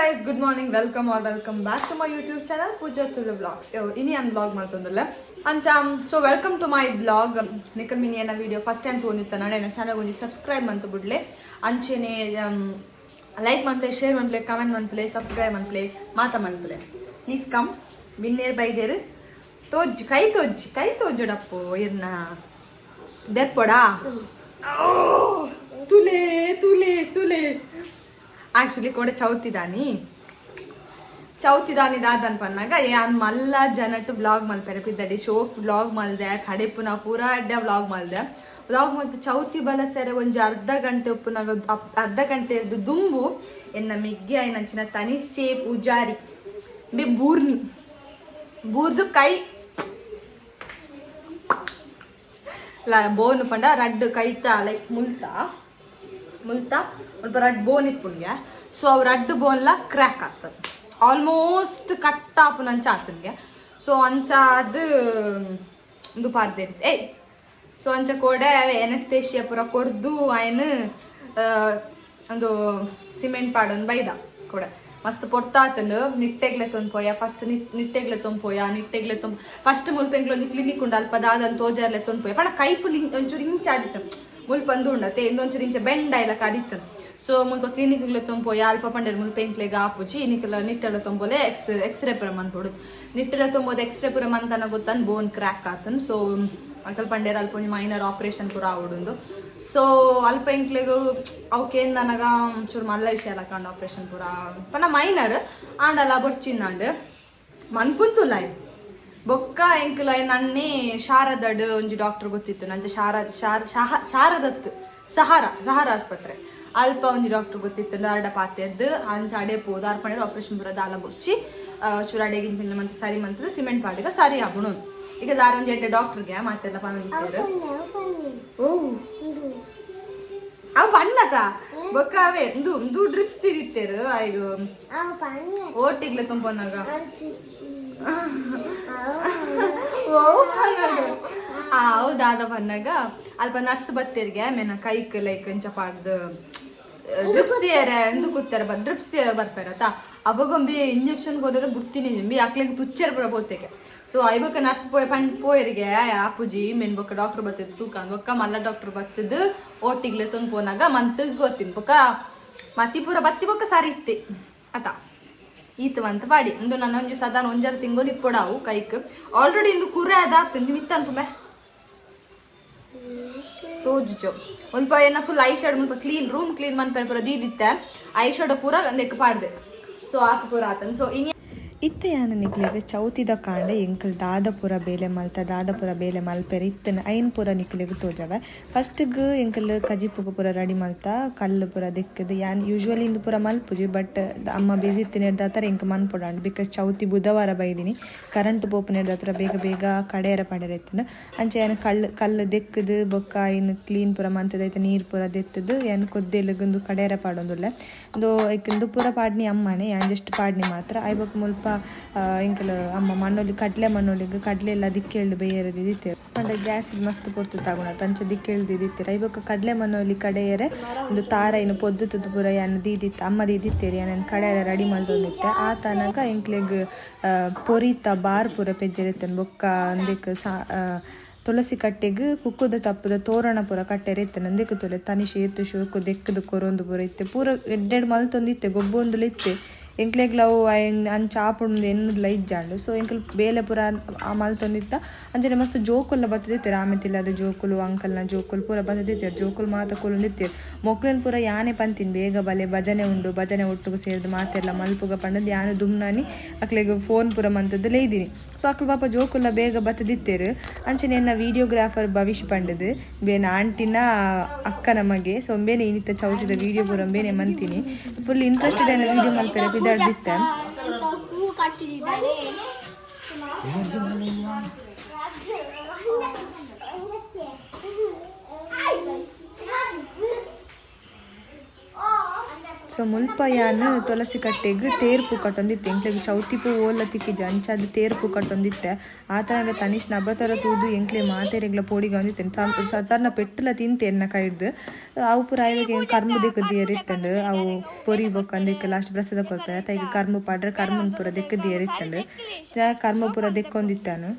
Guys good morning welcome or welcome back to my YouTube channel Pooja to the blogs ಇನಿ ಅನ್ blog ಮಾಡ್ತಂದಲ್ಲ. ಅಂಚ so welcome to my blog Nikhil ಮಿನಿ ಅನ್ನ video first time ತೋನಿತ್ತ ನಾಳೆ ನನ್ನ ಚಾನಲ್ ಒಂದು ಸಬ್ಸ್ಕ್ರೈಬ್ ಅಂತ ಬಿಡ್ಲೆ. ಅಂಚೆನೆ ಲೈಕ್ ಮನ್ಪ್ಲೆ ಶೇರ್ ಮನ್ಪ್ಲೆ ಕಮೆಂಟ್ ಮನ್ಪ್ಲೆ ಸಬ್ಸ್ಕ್ರೈಬ್ ಮನ್ಪ್ಲೆ ಮಾತ ಮನ್ಪ್ಲೆ ಪ್ಲೀಸ್ ಕಮ್ ವಿನ್ನೇರ್ ಬೈದೇರು ತೋಜ್ ಕೈ ತೋಜ್ ಕೈ ತೋಜಡಪ್ಪು ಇರ್ನ ದೆಪ್ಪೊಡಾ? ತುಲೇ ತುಲೇ ತುಲೆ. ಆಕ್ಚುಲಿ ಕೂಡ ಚೌತಿದಾನಿ ಚೌತಿದಾನಿ ದಾದನ್ ಪನ್ನಾಗ ಯಾನ್ ಮಲ್ಲ ಜನಟ್ ಬ್ಲಾಗ್ ಮಲ್ಪೆರೆ ಪಿದ್ದಡಿ ಶೋಕ್ ಬ್ಲಾಗ್ ಮಲ್ದೆ ಕಡೆಪು ನಾವು ಪೂರ ಅಡ್ಡ ಬ್ಲಾಗ್ ಮಲ್ದೆ ಬ್ಲಾಗ್ ಮತ್ತು ಚೌತಿ ಬಲ ಸೇರೆ ಒಂಜಿ ಅರ್ಧ ಗಂಟೆ ಉಪ್ಪು ನಾವು ಅರ್ಧ ಗಂಟೆ ದುಂಬು ಎನ್ನ ಮಿಗ್ಗಿ ತನಿ ತನಿಸೆ ಪೂಜಾರಿ ಬಿ ಬೂರ್ನಿ ಬೂರ್ದು ಕೈ ಲ ಬೋನು ಪಂಡ ರಡ್ಡು ಕೈತ ಲೈಕ್ ಮುಲ್ತಾ ಮುಲ್ತಾ, ಒಂದು ರಡ್ ಬೋನ್ ಇಪ್ಪುನ್ಗೆ ಸೊ ಅವು ರಡ್ ಬೋನ್ಲ ಕ್ರ್ಯಾಕ್ ಆಗ್ತದೆ. ಆಲ್ಮೋಸ್ಟ್ ಕಟ್ ಆಪುನಂಚ ಆತನ್ಗೆ ಸೊ ಅಂಚ ಅದು, ಒಂದು ಪಾರ್ದೆ ಏಯ್! ಸೊ ಅಂಚ ಕೂಡ ಎನಸ್ತೇಶಿಯ ಪೂರ ಕೊರ್ದು ಆಯ್ನು ಒಂದು ಸಿಮೆಂಟ್ ಪಾಡೊಂದು ಬೈದ ಕೂಡ. ಮಸ್ತ್ ಪೊರ್ತಾತಂಡು ನಿಟ್ಟೆಗ್ಲೆ ತೊಂದ್ಪೋಯ. ಫಸ್ಟ್ ನಿಟ್ಟೆಗ್ಲೆ ತೊಂದ್ಪೋಯ, ನಿಟ್ಟೆಗ್ಲೆ ತೊಂದ್ ಫಸ್ಟ್ ಮುಲ್ಪೆಂಗ್ಲೊಂದು ಕ್ಲಿನಿಕ್ ಉಂಡು ಅಲ್ಪ ದಾದನ್ ತೋಜಾರ್ಲೆ ತೊಂದ್ಪೋಯ. ಪಣ ಕೈ ಫುಲ್ ಒಂಚೂರು ಇಂಚಾಡಿತ್ತು ಮುಲ್ಪಂದು ಉಂಡತೆ ಇಂದೊಂಚೂರು ಇಂಚ ಬೆಂಡ ಇಲ್ಲ ಕದಿತ್ತು. ಸೊ ಮುಲ್ಪ ಕ್ಲಿನಿಕ್ಲೆ ತೊಂಪೋಯ ಅಲ್ಪ ಪಂಡರ್ ಮುಲ್ಪೆಂಕ್ಲೆಗ್ ಆಪುಜಿ ನಿಕ್ಲ ನಿಟ್ಟೆಲ ತೊಂಬೋಲೆ ಎಕ್ಸ್ ಎಕ್ಸ್ರೇ ಪುರ ಮನ್ಪೊಡು ನಿಟ್ಟೆಲ ತೊಂಬೋದು ಎಕ್ಸ್ರೇ ಪುರ ಮಂತನ ಗೊತ್ತನ್ ಬೋನ್ ಕ್ರ್ಯಾಕ್ ಆತನ್. ಸೊ ಅಂಕಲ್ ಪಂಡೇರ್ ಅಲ್ಪ ಮೈನರ್ ಆಪರೇಷನ್ ಪೂರ ಆವಡುಂದು. ಸೊ ಅಲ್ಪ ಇಂಕ್ಲೆಗು ಅವಕ್ಕೇನ್ ನನಗ ಒಂಚೂರು ಮಲ್ಲ ವಿಷಯ ಎಲ್ಲ ಕಂಡು ಆಪರೇಷನ್ ಪೂರ. ಪನ ಮೈನರ್ ಆಂಡಲ ಬೊರ್ಚಿನ್ನಾಂಡ್ ಮನ್ಪುಂತುಲ್ಲ ಬೊಕ್ಕ ಎಂಕುಲ ನನ್ನೆ ಶಾರದಡ್ ಒಂಜಿ ಡಾಕ್ಟರ್ ಗೊತ್ತಿತ್ತು. ನಂಜ ಶಾರದ್ ಶಾರ ಶಾಹ- ಶಾರದತ್ ಸಹಾರ ಸಹಾರ ಆಸ್ಪತ್ರೆ. ಅಲ್ಪ ಒಂಜಿ ಡಾಕ್ಟರ್ ಗೊತ್ತಿತ್ತು. ದಾರ್ಡ ಪಾತೆದ್ದು ಅಂಚ ಅಡೆ ಪೋದು ಅರ್ಪಣೆ ಆಪರೇಷನ್ ಪೂರ ದಾಲ ಬೊಚ್ಚಿ ಚೂರು ಅಡೆಗಿಂತ ಮಂತ್ ಸರಿ ಮಂತ್ ಸಿಮೆಂಟ್ ಪಾಡಿಗ ಸರಿ ಆಗುಣು. ಈಗ ದಾರ ಒಂಜಿ ಎಡ್ಡೆ ಡಾಕ್ಟರ್ಗೆ ಮಾತೆಲ್ಲ ಪಂದಿದ್ದೇರು ಓ. ಅವು ಬಣ್ಣತ ಬೊಕ್ಕ ಅವೇ ಇಂದು ಇಂದು ಡ್ರಿಪ್ಸ್ ತಿದಿತ್ತೇರು ಐದು ಓಟಿಗ್ಲೆ ತುಂಬನಾಗ ಓ ಪನ್ನಗ ಆ ಹೌದಾದ ಪನ್ನಗ ಅಲ್ಪ ನರ್ಸ್ ಬತ್ತೇರಿಗೆ ಮೇನ ಕೈಕ್ ಲೈಕ್ ಅಂಚ ಪಾಡ್ದು ಡ್ರಿಪ್ಸ್ ಎಂದು ಕೂತಾರೆ ಬ ಡ್ರಿಪ್ಸ್ ಬರ್ತಾರ ಬರ್ತಾರತ್ತ ಅವಾಗೊಂಬಿ ಇಂಜೆಕ್ಷನ್ ಹೋದ್ರೆ ಬಿಡ್ತೀನಿ ಜಂಬಿ ಅಕ್ಲಿಗೆ ತುಚ್ಚರ್ ಬರ ಬೋತೆಗೆ ಸೊ ಐಬಕ್ಕ ನರ್ಸ್ ಪೋಯ್ ಪಂಡ್ ಪೋಯರಿಗೆ ಅಪ್ಪುಜಿ ಮೇನ್ ಬೊಕ್ಕ ಡಾಕ್ಟರ್ ಬತ್ತಿದ್ದು ತೂಕ ಬೊಕ್ಕ, ಮಲ್ಲ ಡಾಕ್ಟರ್ ಬತ್ತಿದ್ದು ಒಟ್ಟಿಗ್ಲೆ ತಂದು ಪೋನಾಗ ಮಂತ್ ಗೊತ್ತಿನ ಬೊಕ್ಕ. ಮತ್ತಿ ಪೂರ ಬತ್ತಿ ಬೊಕ್ಕ ಸಾರಿ ಇತ್ತೆ. ಆತ ಈತವಂತ ಪಾಡಿ ಇಂದು ನನ್ನ ಒಂಜಿ ಸದಾನ ಒಂಜಾರು ತಿಂಗಳು ಇಪ್ಪಡಾವು ಕೈಕ್. ಆಲ್ರೆಡಿ ಇಂದು ಕುರೆ ಅದಾತು ನಿಮಿತ್ತ ಅನ್ಕೊಂಬೆ ತೋಜುಚು ಮುಲ್ಪ ಏನ ಫುಲ್ ಐ ಶಾಡ್ ಮುಲ್ಪ ಕ್ಲೀನ್ ರೂಮ್ ಕ್ಲೀನ್ ಮನ್ಪೆ ಪೂರ ದೀದಿತ್ತೆ. ಐ ಶಾಡ್ ಪೂರ ನೆಕ್ ಪಾಡ್ದೆ. ಸೊ ಆತ ಪೂರ ಆತನ್ ಸೊ ಇನಿ ಇತ್ತೆ ಯಾನ ನಿಕ್ಲೆಗ್ ಚೌತಿದ ಕಾಂಡೆ ಎಂಕಲ್ ದಾದಪುರ ಬೇಲೆ ಮಲ್ತ, ದಾದಪುರ ಬೇಲೆ ಮಲ್ಪೆರ್ ಇತ್ತನ ಐನ್ ಪುರ ನಿಕ್ಲೆಗ್ ತೋಜವ. ಫಸ್ಟ್ಗ್ ಎಂಕಲ್ ಕಜಿಪುಗ ಪುರ ರೆಡಿ ಮಲ್ತ ಕಲ್ಲು ಪುರ ದಿಕ್ಕದು ಯಾನ್ ಯೂಶ್ವಲಿ ಇಂದು ಪುರ ಮಲ್ಪುಜಿ ಬಟ್ ಅಮ್ಮ ಬಿಸಿ ಇತ್ತಿನ ಎಂಕ ಎಂಕ್ ಮನ್ಪೊಡಾಂಡ್ ಬಿಕಾಸ್ ಚೌತಿ ಬುಧವಾರ ಬೈದಿನಿ ಕರೆಂಟ್ ಪೋಪುನ ದಾತ್ರ ಬೇಗ ಬೇಗ ಕಡೆಯರ ಪಡೆರ ಇತ್ತನ. ಅಂಚೆ ಯಾನ್ ಕಲ್ಲು ಕಲ್ಲು ದಿಕ್ಕದ ಬೊಕ್ಕ ಐನ್ ಕ್ಲೀನ್ ಪುರ ಮಂತದೈತೆ ನೀರ್ ಪುರ ದೆತ್ತದು ಯಾನ್ ಕೊದ್ದೆಲಗೊಂದು ಕಡೆಯರ ಪಾಡೊಂದುಲ್ಲ. ಒಂದು ಐಕಂದು ಪುರ ಪಾಡ್ನಿ ಅಮ್ಮನೆ, ಯಾನ್ ಜಸ್ಟ್ ಪಾಡ್ನಿ ಮಾತ್ರ. ಐಬಕ್ ಮುಲ್ಪ ಇಂಕಲ್ ಅಮ್ಮ ಮಣ್ಣೊಲಿ ಕಡ್ಲೆ ಮಣ್ಣೊಲಿಗೆ ಕಡ್ಲೆ ಎಲ್ಲ ದಿಕ್ಕೇಳ್ದು ಬೇಯರದಿ ದಿತ್ತೇರು ಪಂಡ ಗ್ಯಾಸ್ ಮಸ್ತ್ ಪೊರ್ತು ತಗೋಣ ತಂಚ ದಿಕ್ಕೇಳ್ದು ದಿತ್ತೇರು ಇವಾಗ ಕಡ್ಲೆ ಮಣ್ಣೊಲಿ ಕಡೆಯರೆ ಒಂದು ತಾರ ಇನ್ನು ಪೊದ್ದು ತುದ್ದು ಪೂರ ದೀದಿತ್ತ, ಅಮ್ಮ ದೀದಿತ್ತೀರಿ ಯಾನ್ ಕಡೆಯರೆ ರೆಡಿ ಮಾಡ್ದೊಂದಿತ್ತೆ. ಆ ತನಕ ಇಂಕ್ಲೆಗ್ ಪೊರಿತ, ಬಾರ್ ಪೂರ ಪೆಜ್ಜರಿತ್ತೇನೆ, ಬೊಕ್ಕ ಅಂದಿಕ್ ಸಾ ತುಳಸಿ ಕಟ್ಟೆಗೆ ಕುಕ್ಕುದ ತಪ್ಪದ ತೋರಣ ಪೂರ ಕಟ್ಟೆರೆ ಇತ್ತೆ ನಂದಿಕ್ ತುಲೆ ತನಿಷೆ ಏತು ಶೋಕು ದೆಕ್ಕದ ಕೊರೊಂದು ಪೂರ ಇತ್ತೆ. ಪೂರ ಎಡ್ಡೆಡ್ ಮಲ್ತೊಂದಿತ್ತೆ ಗೊಬ್ಬೊಂದುಲ ಇತ್ತೆ ಎಂಕ್ಲೆಗ್ ಅವು ಅಂಚ ಆಪುಂಡು ಎನ್ನುದ್ಲ ಇಜ್ಜಾಂಡು ಸೊ ಎಂಕಲ್ ಬೇಲೆ ಪೂರ ಆ ಮಲ್ತೊಂದಿತ್ತ ಅಂಚನೆ ಮಸ್ತ್ ಜೋಕುಲ್ಲ ಬತ್ತದಿತ್ತೆ ಅದ ಜೋಕುಲು, ಅಂಕಲ್ನ ಜೋಕುಲು, ಪೂರ ಬತ್ತದಿತ್ತೆ ಜೋಕುಲು ಮಾತ ಕೊಲ್ಲುಂದಿತ್ತೀರ್ ಮೊಕ್ಲೆನ್ ಪೂರ ಯಾನೆ ಪಂತಿನ್, ಬೇಗ ಬಲೆ, ಭಜನೆ ಉಂಡು, ಭಜನೆ ಒಟ್ಟುಗು ಸೇರಿದ ಮಾತೆಲ್ಲ ಮಲ್ಪುಗ ಪಂಡದ್ ಯಾನು ದುಮ್ನಾನಿ, ಅಕ್ಲೆಗ್ ಫೋನ್ ಪೂರ ಮಂತದ್ದು ಲೇದಿನಿ. ಸೊ ಅಕ್ಲು ಪಾಪ ಜೋಕುಲ್ಲ ಬೇಗ ಬತ್ತದಿತ್ತೇರು ಅಂಚನೆ ಎನ್ನ ವಿಡಿಯೋಗ್ರಾಫರ್ ಭವಿಷ್ಯ ಪಂಡದು, ಬೇನ ಆಂಟಿನ ಅಕ್ಕ ನಮಗೆ. ಸೊ ಬೇನೆ ಇನಿತ ಚೌತಿದ ವಿಡಿಯೋ ಪೂರ ಬೇನೆ ಮಂತೀನಿ. ಫುಲ್ ಇಂಟ್ರೆಸ್ಟೆಡ್ ಅನ್ನ ವಿಡಿಯೋ ಮಾಡ್ತಾರೆ চুড়িদার দিতেন। ಸೊ ಮುಲ್ಪ ಯಾನ್ ತುಳಸಿ ಕಟ್ಟೆಗ್ ತೇರ್ಪು ಕಟ್ಟೊಂದಿತ್ತೆ. ಎಂಕ್ಲೆಗ್ ಚೌತಿ ಪೂ ಓಲ ತಿಕ್ಕಿದ್ದೆ. ಅಂಚಾದ ತೇರ್ಪು ಕಟ್ಟೊಂದಿತ್ತೆ. ಆತನಾಗ ತನಿಷ್ ನಬತರ ತೂದು ಎಂಕ್ಲೆ ಮಾತೆರೆಗ್ಲ ಪೋಡಿಗೆ ಒಂದಿತ್ತೇನೆ ಸಾಧಾರಣ ಪೆಟ್ಟಲ ತಿಂತೇನೆ ಕೈಡ್ದು. ಅವು ಪೂರ ಆಯ್ವಾಗ ಕರ್ಮ ದಿಕ್ಕದಿಯರ್ ಇತ್ತಂಡು ಅವು ಪೊರಿ ಬೊಕ್ಕ ಅಂದಕ್ಕೆ ಲಾಸ್ಟ್ ಪ್ರಸಾದ ಕೊಡ್ತಾರೆ. ತೈಗೆ ಕರ್ಮ ಪಾಡ್ರೆ ಕರ್ಮನ್ ಪೂರ ದಿಕ್ಕದಿಯರ್ ಇತ್ತಂಡು ಕರ್ಮ ಪೂರ ದಿಕ್ಕೊಂದಿತ್ತಾನು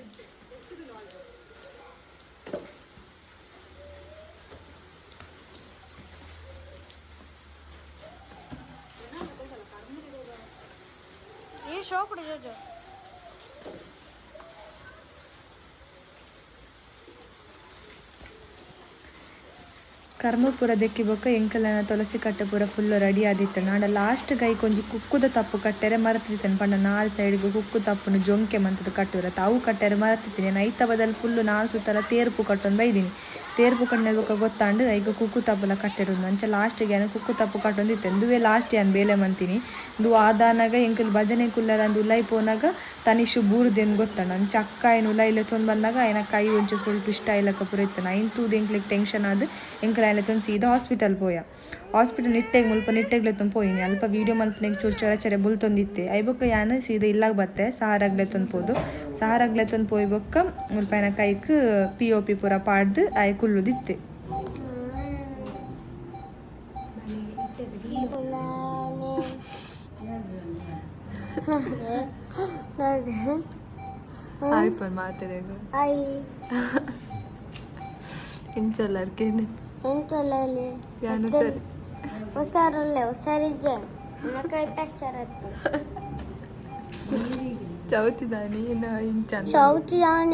ಕರ್ಮ ಪುರ ದೆಕ್ಕಿ ಬೊಕ್ಕ ಎಂಕಲನ ತುಳಸಿ ಕಟ್ಟೆ ಪೂರ ಫುಲ್ಲು ರೆಡಿ ಆದಿತ್ತ. ನಾಡ ಲಾಸ್ಟ್ ಗೈ ಕೊಂಚ ಕುಕ್ಕುದ ತಪ್ಪು ಕಟ್ಟೆರೆ ಮರತಿತ್ತೇನೆ ಪಂಡ ನಾಲ್ ಸೈಡ್ಗು ಕುಕ್ಕು ತಪ್ಪುನು ಜೊಂಕೆ ಮಂತದ ಕಟ್ಟುರ ತಾವು ಕಟ್ಟೆರೆ ಮರತಿತ್ತೀನಿ ನೈತ ಬದಲು ಫುಲ್ಲು ನಾಲ್ ತರ ತೇರ್ಪು ಕಟ್ಟೊಂದು ಬೈದೀನಿ. ತೇರ್ಪು ಕಣ್ಣೆ ಬೊಕ ಗೊತ್ತಾಂಡು ಈಗ ಕುಕ್ಕು ತಪ್ಪುಲ ಕಟ್ಟಿರೋದು ಅಂಚ ಲಾಸ್ಟಿಗೆ ಏನು ಕುಕ್ಕು ತಪ್ಪು ಕಟ್ಟೊಂದಿತ್ತೆ. ಎಂದುವೇ ಲಾಸ್ಟ್ ಏನು ಬೇಲೆ ಮಂತಿನಿ. ಇದು ಆದಾನಾಗ ಎಂಕಲ್ ಭಜನೆ ಕುಲ್ಲರ ಅಂದು ಉಲೈ ಪೋನಾಗ ತನಿಷು ಬೂರ್ದೆನ್ ಗೊತ್ತಾಂಡು ಅಂಚ ಅಕ್ಕ ಏನು ಉಲೈಲೆ ತೊಂದು ಬಂದಾಗ ಆಯ್ನ ಕೈ ಒಂಚು ಫುಲ್ ಟ್ವಿಸ್ಟ್ ಆಯ್ಲಕ್ಕ ಪೂರ ಇತ್ತಾನ ಐನ್ ತೂದು ಎಂಕ್ಲಿಗೆ ಟೆನ್ಷನ್ ಆದ್ ಎಂಕಲ್ ಆಯ್ಲೆ ತೊಂದು ಸೀದಾ ಹಾಸ್ಪಿಟಲ್ ಪೋಯ. ಹಾಸ್ಪಿಟಲ್ ನಿಟ್ಟೆಗೆ ಮುಲ್ಪ ನಿಟ್ಟೆಗ್ಲೆ ತುಂಬ ಪೋಯಿನಿ. ಅಲ್ಪ ವೀಡಿಯೋ ಮಲ್ಪನೆಗೆ ಚೂರು ಚೊರ ಚರೆ ಬುಲ್ ತೊಂದಿತ್ತೆ. ಐಬಕ್ಕ ಯಾನು ಸೀದ ಇಲ್ಲಾಗ ಬತ್ತೆ. ಸಹಾರಾಗ್ಲೆ ತೊಂದು ಪೋದು. ಸಹಾರಾಗ್ಲೆ ತೊಂದು ಪೋಯ್ಬಕ್ಕ ಮುಲ್ಪ ಆಯ್ನ ಕೈಕ್ ಪಿ ಒ ಪಿ ಪೂರ ಪಾಡ್ದು, ಆಯ್ ಕುಲ್ಲುದಿತ್ತೆ ಆಯ್ಪನ್ आई ಇಂಚಲ್ಲರ್ಕೇನೆ ಎಂತೊಲ್ಲಲ್ಲಿ ಯಾನು ಸರಿ. ಹುಷಾರಲ್ಲೇ ಹುಷಾರಿದ್ದ ಚೌತಿದಾನಿ ಏನ ಇಂಚ ಚೌತಿ ಯಾನ್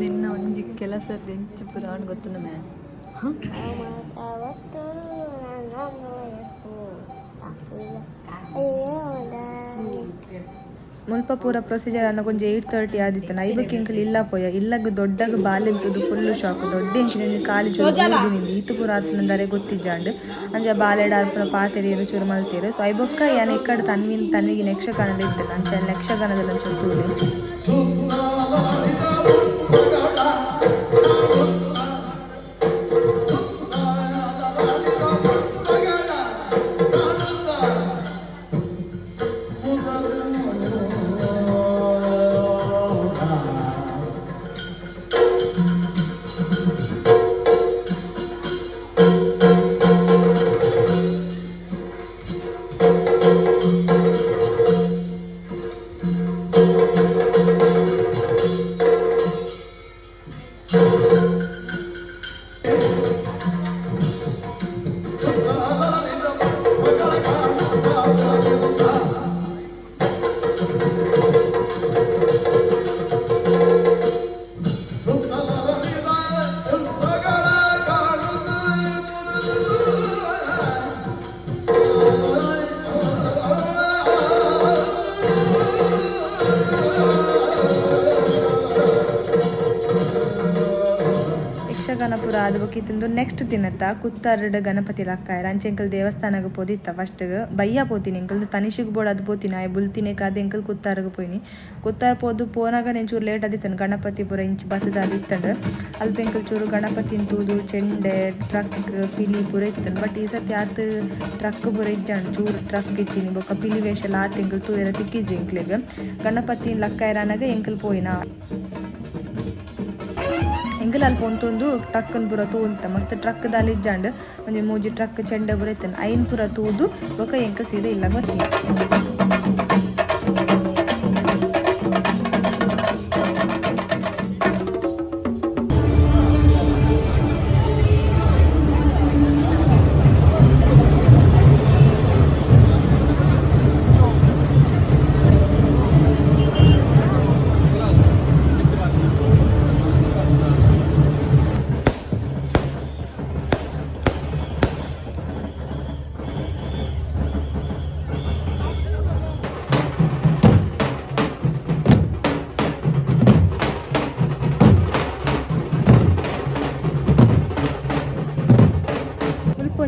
ನಿನ್ನ ಒಂಜಿ ಕೆಲಸದ ಎಂಚು ಪುರಾಣ ಗೊತ್ತುಂಡ ಮೇ? ಮುಲ್ಪ ಪೂರ ಪ್ರೊಸೀಜರ್ ಅನ್ನ ಕೊಂಚ ಏಯ್ಟ್ ತರ್ಟಿ ಆದಿತ್ತು. ಐಬಕ್ಕೆ ಎಂಕಲ್ ಇಲ್ಲ ಪೋಯ. ಇಲ್ಲಾಗ ದೊಡ್ಡಗ ಬಾಲೆಂತದು ಫುಲ್ ಶಾಕ್ ದೊಡ್ಡ ಎಂಚಿನ ಕಾಲಿ ಚೂರು ಬೂದಿನಿಂದ ಈತು ಪೂರ ಆತನಂದರೆ ಗೊತ್ತಿಜ್ಜಾಂಡ್. ಅಂಜ ಬಾಲೆಡಾರ್ ಪೂರ ಪಾತೆರಿಯರು ಚೂರು ಮಲ್ತೀರು. ಸೊ ಐಬೊಕ್ಕ ಯಾನ ಇಕ್ಕಡ ತನ್ವಿನ ತನ್ವಿಗೆ ಯಕ್ಷಗಾನದ ಇತ್ತು. ಅಂಚ ಯಕ್ಷಗಾನದಲ್ಲಿ ಒಂಚೂರು ತೂಲೆ. ಪೂರ ಆದ ಬಕ್ಕಿತ್ತಂದು ನೆಕ್ಸ್ಟ್ ದಿನತ್ತ ಕುತ್ತಾರಡ ಗಣಪತಿ ಲಕ್ಕಾಯರ ಅಂಚೆ ಎಂಕಲ್ ದೇವಸ್ಥಾನಗ್ ಪೋದಿತ್ತ. ಫಸ್ಟ್ ಬಯ್ಯ ಪೋತಿನಿ ಎಂಕಲ್ ತನಿಷಿಗ್ ಬೋಡ್ ಅದು ಪೋತಿನಿ ಆಯ್ ಬುಲ್ತಿನೇ ಕಾದ ಎಂಕಲ್ ಕುತ್ತಾರಗ್ ಪೋಯಿನಿ. ಕುತ್ತಾರ ಪೋದು ಪೋನಾಗ ನೆಂಚೂರು ಲೇಟ್ ಗಣಪತಿ ಪೂರ ಇಂಚ್ ಬತ್ತದ ಆದಿತ್ತಂಡ್ ಅಲ್ಪ ಎಂಕಲ್ ಚೂರು ಗಣಪತಿ ತೂದು, ಚೆಂಡೆ ಟ್ರಕ್ ಪಿಲಿ ಪೂರ ಇತ್ತನ್ ಬಟ್ ಈ ಸತಿ ಆತ ಟ್ರಕ್ ಪೂರ ಇಜ್ಜಾಂಡ್ ಚೂರು ಟ್ರಕ್ ಇತ್ತೀನಿ ಬೊಕ್ಕ ಪಿಲಿ ವೇಷ ಆತ ಎಂಕಲ್ ತೂಯರ ತಿಕ್ಕಿಜ್ಜಿ ಎಂಕ್ಲೆಗ್ ಗಣಪತಿ ಲಕ್ಕಾಯರನಾಗ ಎಂಕಲ್ ಪೋಯಿನ. ಎಂಕಲ್ ಪೊಂತೊಂದು ಟ್ರಕ್ ಟ್ರಕ್ಕನ್ ಪೂರ ತೂಂತ. ಮಸ್ತ್ ಟ್ರಕ್ ದಾಲಿ ಜಾಂಡ್ ಒಂಜಿ ಮೂಜಿ ಟ್ರಕ್ ಚೆಂಡ ಪೂರ ಐನ್ ಪೂರ ತೂದು, ಬೊಕ ಎಂಕ ಸೀದೆ ಇಲ್ಲ ಬರ್ತೀನಿ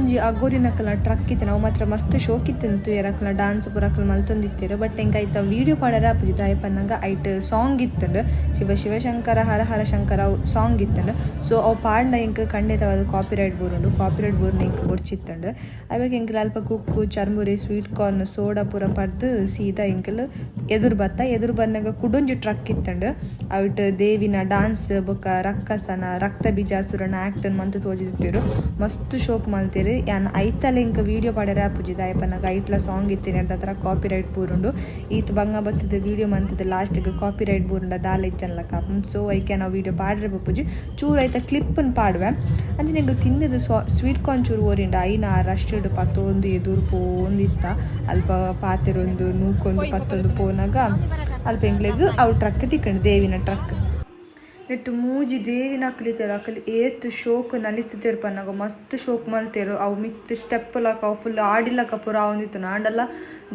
ಒಂಜಿ ಅಗೋರಿನಕಲ ಟ್ರಕ್ ಇತ್ತು. ನಾವು ಮಾತ್ರ ಮಸ್ತ್ ಶೋಕ್ ಇತ್ತು ಎರಕಲ ಡಾನ್ಸ್ ಪುರಕಲ್ ಮಲ್ತೊಂದಿತ್ತೇರು. ಬಟ್ ಎಂಕ ಐತ ವಿಡಿಯೋ ಪಾಡರ ಆಪುಜಿ ದಾಯಪನ್ನಂಗ ಐಟ್ ಸಾಂಗ್ ಇತ್ತಂಡು. ಶಿವ ಶಿವಶಂಕರ, ಹರ ಹರ ಶಂಕರ ಅವು ಸಾಂಗ್ ಇತ್ತಂಡು. ಸೊ ಅವು ಪಾಡ್ನ ಎಂಕ್ ಖಂಡಿತವಾದ ಕಾಪಿರೈಟ್ ಬೋರುಂಡು ಕಾಪಿರೈಟ್ ಬೋರ್ನ ಎಂಕ್ ಬೊಡ್ಚಿತ್ತಂಡು ಅವಾಗ ಎಂಕಲ್ ಅಲ್ಪ ಕುಕ್ಕು, ಚರ್ಮುರಿ ಸ್ವೀಟ್ ಕಾರ್ನ್ ಸೋಡಾ ಪೂರ ಪಡ್ದು ಸೀದಾ ಎಂಕಲ್ ಎದುರು ಬತ್ತ. ಎದುರು ಬಂದಾಗ ಕುಡೊಂಜಿ ಟ್ರಕ್ ಇತ್ತಂಡು. ಅವಿಟ್ ದೇವಿನ ಡಾನ್ಸ್ ಬೊಕ್ಕ ರಕ್ಕಸನ, ರಕ್ತ ಬೀಜಾಸುರನ ಆಕ್ಟನ್ ಮಂತು ತೋಜಿದಿತ್ತೇರು ಮಸ್ತ್ ಶೋಕ್ ಮಲ್ತೇರು. ಯಾನ್ ಐತಲೆ ಇಂಕ ವೀಡಿಯೋ ಪಾಡ್ಯಾರ ಪೂಜಿದ ದಾಯಪನ್ನಾಗ ಐಟ್ಲ ಸಾಂಗ್ ಇತ್ತೇನೆ ಅಂತ ಕಾಪಿ ರೈಟ್ ಬೂರುಂಡು ಈತ್ ಬಂಗ ಬತ್ತದ ವೀಡಿಯೋ ಮಂತದ ಲಾಸ್ಟ್ಗೆ ಕಾಪಿ ರೈಟ್ ಬೂರುಂಡ ದಾಲ ಲಕ್ಕ ಸೊ ಐಕೆ ನಾವು ವೀಡಿಯೋ ಪಾಡ್ರೆ ಬಪ್ಪುಜಿ ಚೂರು ಐತ ಕ್ಲಿಪ್ಪನ್ನು ಪಾಡುವೆ. ಅಂದ್ರೆ ನಿಂಗೆ ತಿಂದಿದ್ದು ಸ್ವೀಟ್ ಕಾರ್ನ್ ಚೂರು ಓರಿಂಡ. ಐನ ರಶ್ಡ್ ಪತ್ತೊಂದು ಎದುರು ಪೋಂದಿತ್ತ. ಅಲ್ಪ ಪಾತಿರೊಂದು ನೂಕೊಂದು ಪತ್ತೊಂದು ಪೋನಾಗ. ಅಲ್ಪ ಎಂಗ್ಲೆಗ್ ಅವು ಟ್ರಕ್ ತಿಕ್ಕಂಡು ದೇವಿನ ಟ್ರಕ್ ನೆಟ್ಟು ಮೂಜಿ ದೇವಿನ ಕಲಿತಾರೆ ಅಕಲಿ ಏತ್ ಶೋಕ್ ನಲಿತಿದ್ದೇರು ಪನ್ನಾಗ, ಮಸ್ತ್ ಶೋಕ್ ಮಲ್ತೇರು. ಅವು ಮಿತ್ ಸ್ಟೆಪ್ ಲಕ ಅವು ಫುಲ್ ಆಡಿಲಕ ಪೂರ ಅವಂದಿತ್ತು ನಾಂಡಲ್ಲ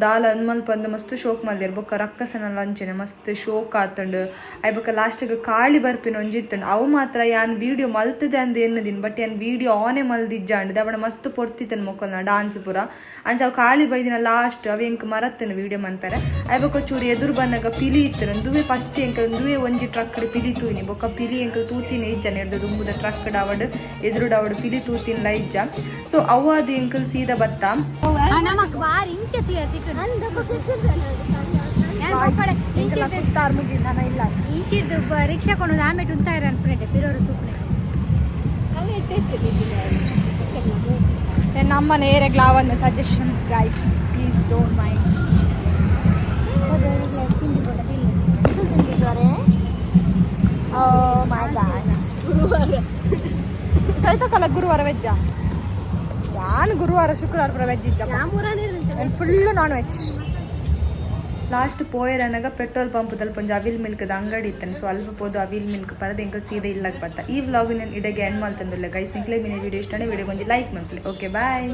ದಾಲ ಅನ್ಮಲ್ ಪಂದ್ ಮಸ್ತ್ ಶೋಕ್ ಮಲ್ದೆರ್ ಬೊಕ್ಕ ರಕ್ಕಸನ ಲಂಚನೆ, ಮಸ್ತ್ ಶೋಕ್ ಆತಂಡ್ ಐ ಬೊಕ್ಕ ಲಾಸ್ಟಿಗೆ ಕಾಳಿ ಬರ್ಪಿನ ಒಂಜಿತ್ತಂಡ್. ಅವು ಮಾತ್ರ ಯಾನ್ ವಿಡಿಯೋ ಮಲ್ತದೆ ಅಂದ್ ಎನ್ನದಿನ್ ಬಟ್ ಯಾನ್ ವಿಡಿಯೋ ಆನೆ ಮಲ್ದಿಜ್ಜಾಂಡ್ ದವಣ ಮಸ್ತ್ ಪೊರ್ತಿತ್ತನ್ ಮೊಕ್ಕಲ್ನ ಡಾನ್ಸ್ ಪೂರ. ಅಂಚ ಅವು ಕಾಳಿ ಬೈದಿನ ಲಾಸ್ಟ್ ಅವು ಎಂಕ್ ಮರತ್ತನ ವಿಡಿಯೋ ಮನ್ಪೆರೆ ಐ ಬೊಕ್ಕ ಚೂರು ಎದುರು ಬಂದಾಗ ಪಿಲಿ ಇತ್ತನ ದುವೆ ಫಸ್ಟ್ ಎಂಕ ದುವೆ ಒಂಜಿ ಟ್ರಕ್ ಪಿಲಿ ತೂಯಿನಿ. ಬೊಕ್ಕ ಪಿಲಿ ಎಂಕ ತೂತಿನ ಇಜ್ಜನ ನೆಡ್ದು, ದುಂಬುದ ಟ್ರಕ್ ಡಾವಡ್ ಎದುರು ಡಾವಡ್ ಪಿಲಿ ತೂತಿನ ಲೈಜ್ಜ ಸೊ ಅವು ಅದು ಎಂಕಲ್ ಸೀದಾ ಬತ್ತ. ನಮಕ್ ಬಾರಿ ಇಂಚೆ ತಿಕ್ಕಂಡು ಇಂಚಿರ್ದು ರಿಕ್ಷಾ ಕೊಂಡು ಆಮೆಟ್ ಉಂತಾಯಿರ ಅನ್ಪುನೆ ಪಿರೋರು ತೂಪನೆ ನಮ್ಮ ನೇರಗ್ಲ ಒಂದು suggestion guys please don't mind ತಿಂಡಿ ಕೂಡ ತಿಲ್ಲಿ ಸೈತಕ್ಕಲ್ಲ ಗುರುವಾರ ವೆಜ್ಜ? ನಾನು ಗುರುವಾರ ಶುಕ್ರವಾರ ಪುರ ವೆಜ್ ಇಜ್ಜ ಫುಲ್ಲು ನಾನ್ ವೆಜ್ ಲಾಸ್ಟ್ ಪೋಯರ್ ಅನ್ನಾಗ ಪೆಟ್ರೋಲ್ ಪಂಪ್ ತಲ್ಪ ಒಂಜಿ ಅವಿಲ್ ಮಿಲ್ಕ್ದ ಅಂಗಡಿ ಇತ್ತನು ಸೊ ಅಲ್ಪ ಪೋದು ಅವಿಲ್ ಮಿಲ್ಕ್ ಪರದೆ ಎಂಕ ಸೀದಾ ಇಲ್ಲಕ್ಕೆ ಬರ್ತಾ ಈ ವ್ಲಾಗ್ ನಾನು ಇಡಗೆ ಎಂಡ್ ಮಾಡ್ತಂದಿಲ್ಲ ಗೈಸ್ ನಿಕ್ಲೆ ಮೀನ ವಿಡಿಯೋ ಇಷ್ಟನೇ ವಿಡಿಯೋ ಒಂದು ಲೈಕ್ ಮಾಡ್ಲಿ ಓಕೆ ಬಾಯ್